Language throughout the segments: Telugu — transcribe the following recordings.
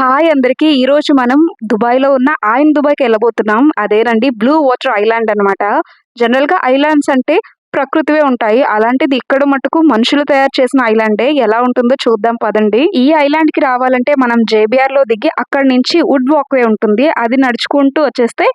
హాయ్ అందరికి. ఈ రోజు మనం దుబాయ్లో ఉన్న ఆయన దుబాయ్కి వెళ్ళబోతున్నాం. అదేనండి బ్లూ వాటర్ ఐలాండ్ అన్నమాట. జనరల్గా ఐలాండ్స్ అంటే ప్రకృతివే ఉంటాయి. అలాంటిది ఇక్కడ మటుకు మనుషులు తయారు చేసిన ఐలాండే ఎలా ఉంటుందో చూద్దాం పదండి. ఈ ఐలాండ్కి రావాలంటే మనం జేబిఆర్లో దిగి అక్కడ నుంచి వుడ్ వాక్ వే ఉంటుంది. అది నడుచుకుంటూ వచ్చేస్తే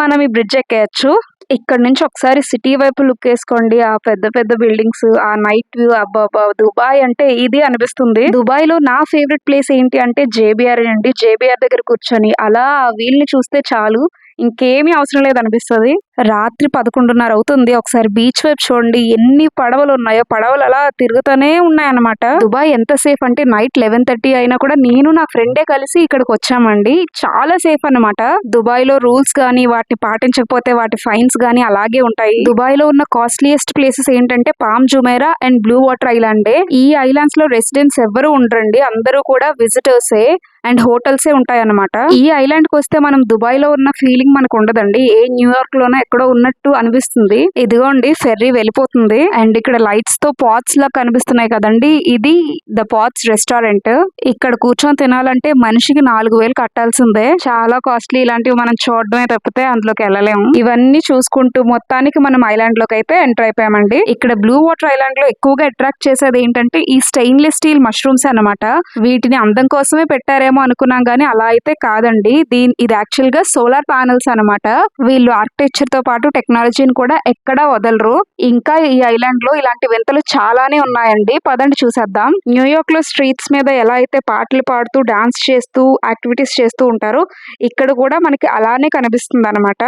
మనం ఈ బ్రిడ్జ్ ఎక్కేయచ్చు. ఇక్కడ నుంచి ఒకసారి సిటీ వైపు లుక్ వేసుకోండి. ఆ పెద్ద పెద్ద బిల్డింగ్స్ ఆ నైట్ వ్యూ అబ్బాబా దుబాయ్ అంటే ఇది అనిపిస్తుంది. దుబాయ్లో నా ఫేవరెట్ ప్లేస్ ఏంటి అంటే జేబిఆర్ అండి. జేబిఆర్ దగ్గర కూర్చొని అలా వీల్ని చూస్తే చాలు. ఇంకేమీ అవసరం లేదు అనిపిస్తుంది రాత్రి పదకొండున్నర అవుతుంది. ఒకసారి బీచ్ వైపు చూడండి. ఎన్ని పడవలు ఉన్నాయో. పడవలు అలా తిరుగుతూనే ఉన్నాయన్నమాట. దుబాయ్ ఎంత సేఫ్ అంటే నైట్ లెవెన్ థర్టీ అయినా కూడా నేను నా ఫ్రెండే కలిసి ఇక్కడికి వచ్చామండి. చాలా సేఫ్ అన్నమాట. దుబాయ్లో రూల్స్ కానీ వాటిని పాటించకపోతే వాటి ఫైన్స్ కానీ అలాగే ఉంటాయి. దుబాయ్లో ఉన్న కాస్ట్లీయెస్ట్ ప్లేసెస్ ఏంటంటే Palm Jumeirah and Blue Water ఐలాండే. ఈ ఐలాండ్స్లో రెసిడెంట్స్ ఎవరు ఉండరండి. అందరూ కూడా విజిటర్సే. అండ్ హోటల్సే ఉంటాయి అన్నమాట ఈ ఐలాండ్కి వస్తే మనం దుబాయ్లో ఉన్న ఫీలింగ్ మనకు ఉండదండి ఏ న్యూయార్క్ లోన ఎక్కడో ఉన్నట్టు అనిపిస్తుంది. ఇదిగోండి ఫెర్రీ వెళ్ళిపోతుంది. అండ్ ఇక్కడ లైట్స్తో పాట్స్ లా కనిపిస్తున్నాయి కదండి. ఇది ద పాట్స్ రెస్టారెంట్. ఇక్కడ కూర్చొని తినాలంటే మనిషికి నాలుగు వేలు కట్టాల్సిందే. చాలా కాస్ట్లీ ఇలాంటివి మనం చూడడమే తప్పితే అందులోకి వెళ్ళలేము. ఇవన్నీ చూసుకుంటూ మొత్తానికి మనం ఐలాండ్లోకి అయితే ఎంటర్ అయిపోయామండి. ఇక్కడ బ్లూ వాటర్ ఐలాండ్లో ఎక్కువగా అట్రాక్ట్ చేసేది ఏంటంటే ఈ స్టెయిన్లెస్ స్టీల్ మష్రూమ్స్ అన్నమాట. వీటిని అందం కోసమే పెట్టారేమో అనుకున్నాం కానీ అలా అయితే కాదండి. దీని ఇది యాక్చువల్గా సోలార్ ప్యానల్స్ అన్నమాట. వీళ్ళు ఆర్కిటెక్చర్తో పాటు టెక్నాలజీని కూడా ఎక్కడా వదలరు. ఇంకా ఈ ఐలాండ్లో ఇలాంటి వింతలు చాలానే ఉన్నాయండి. పదండి చూసేద్దాం. న్యూయార్క్లో స్ట్రీట్స్ మీద ఎలా అయితే పాటలు పాడుతూ డాన్స్ చేస్తూ యాక్టివిటీస్ చేస్తూ ఉంటారో ఇక్కడ కూడా మనకి అలానే కనిపిస్తుంది అనమాట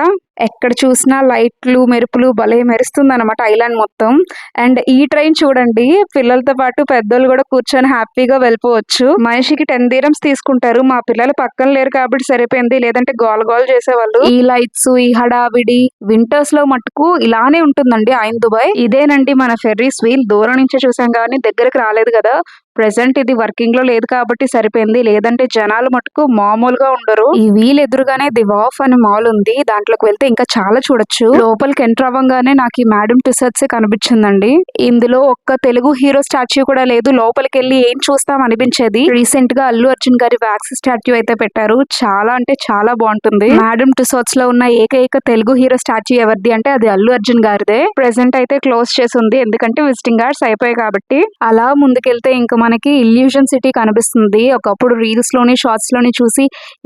ఎక్కడ చూసినా లైట్లు మెరుపులు భలే మెరుస్తుంది అనమాట ఐలాండ్ మొత్తం. అండ్ ఈ ట్రైన్ చూడండి పిల్లలతో పాటు పెద్దోళ్ళు కూడా కూర్చొని హ్యాపీగా వెళ్ళిపోవచ్చు. మనిషికి టెన్ దీరమ్స్ తీసుకుంటారు మా పిల్లలు పక్కన లేరు కాబట్టి సరిపోయింది. లేదంటే గోల గోల చేసేవాళ్ళు. ఈ లైట్స్ ఈ హడావిడి వింటర్స్లో మట్టుకు ఇలానే ఉంటుందండి. ఆయన దుబాయ్ ఇదేనండి మన ఫెర్రీస్ వీల్ దూరం నుంచి చూసాం కానీ దగ్గరకు రాలేదు కదా. ప్రెసెంట్ ఇది వర్కింగ్లో లేదు కాబట్టి సరిపోయింది. లేదంటే జనాలు మటుకు మామూలుగా ఉండరు. ఈ వీల్ ఎదురుగానే ది వాఫ్ అనే మాల్ ఉంది. దాంట్లోకి వెళ్తే ఇంకా చాలా చూడొచ్చు. లోపలికి ఎంటర్ అవ్వగానే నాకు ఈ మేడం టిసర్ట్స్ కనిపించిందండి. ఇందులో ఒక్క తెలుగు హీరో స్టాచ్యూ కూడా లేదు. లోపలికి వెళ్ళి ఏం చూస్తాం అనిపించేది. రీసెంట్గా అల్లు అర్జున్ గారి వ్యాక్స్ స్టాచ్యూ అయితే పెట్టారు. చాలా అంటే చాలా బాగుంటుంది. మేడం టిసర్ట్స్లో ఉన్న ఏకైక తెలుగు హీరో స్టాచ్యూ ఎవరిది అంటే అది అల్లు అర్జున్ గారిదే. ప్రెసెంట్ అయితే క్లోజ్ చేసి ఉంది. ఎందుకంటే విజిటింగ్ గార్డ్స్ అయిపోయాయి కాబట్టి. అలా ముందుకెళ్తే ఇంకా మనకి ఇల్యూషన్ సిటీ కనిపిస్తుంది. ఒకప్పుడు రీల్స్లోని షార్ట్స్లోని చూసి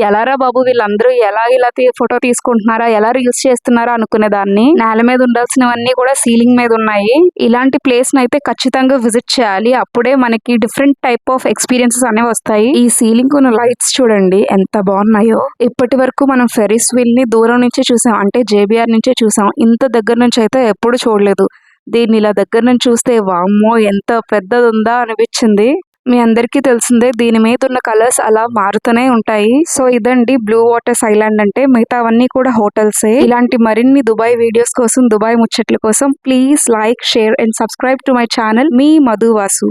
ఎలారా బాబు వీళ్ళందరూ? ఎలా ఇలా ఫోటో తీసుకుంటున్నారా? ఎలా రీల్స్ చేస్తున్నారా? అనుకునే దాన్ని. నేల మీద ఉండాల్సినవన్నీ కూడా సీలింగ్ మీద ఉన్నాయి. ఇలాంటి ప్లేస్ అయితే ఖచ్చితంగా విజిట్ చేయాలి. అప్పుడే మనకి డిఫరెంట్ టైప్ ఆఫ్ ఎక్స్పీరియన్సెస్ అనేవి వస్తాయి. ఈ సీలింగ్ ఉన్న లైట్స్ చూడండి ఎంత బాగున్నాయో. ఇప్పటి వరకు మనం ఫెరిస్ వీల్ని దూరం నుంచే చూసాం. అంటే జేబిఆర్ నుంచే చూసాం. ఇంత దగ్గర నుంచి అయితే ఎప్పుడు చూడలేదు. దీన్ని ఇలా దగ్గర నుంచి చూస్తే వామ్మో ఎంత పెద్దది ఉందా అనిపించింది. మీ అందరికీ తెలిసిందే దీని మీద ఉన్న కలర్స్ అలా మారుతూనే ఉంటాయి. సో ఇదండి బ్లూ వాటర్స్ ఐలాండ్ అంటే మిగతావన్నీ కూడా హోటల్సే. ఇలాంటి మరిన్ని దుబాయ్ వీడియోస్ కోసం దుబాయ్ ముచ్చట్ల కోసం please like share and subscribe to my channel me మధువాసు.